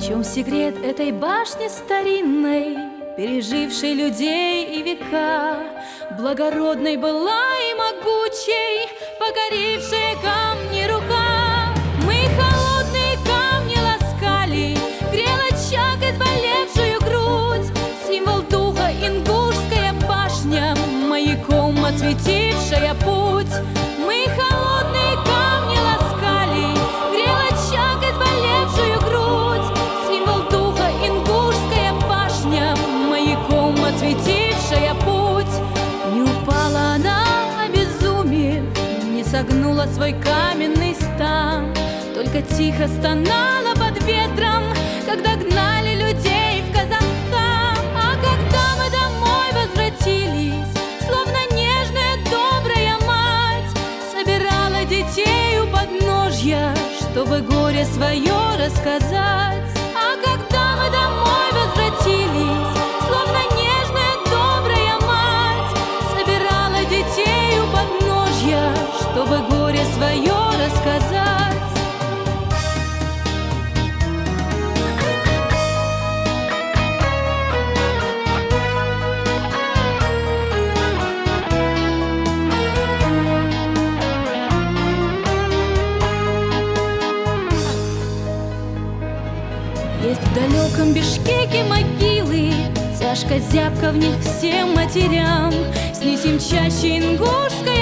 В чем секрет этой башни старинной, пережившей людей и века? Благородной была и могучей, покорившая камни рука. Мы холодные камни ласкали, грела чак изболевшую грудь. Символ духа ингушская башня, маяком осветившая путь. Согнула свой каменный стан, только тихо стонала под ветром, когда гнали людей в Казахстан. А когда мы домой возвратились, словно нежная добрая мать, собирала детей у подножья, чтобы горе свое рассказать. А когда мы домой возвратились, словно нежная добрая мать, собирала детей у подножья, чтобы горе свое рассказать. Есть в далеком Бишкеке могилы Тяжко зябко в них всем матерям Снизим чаще ингушская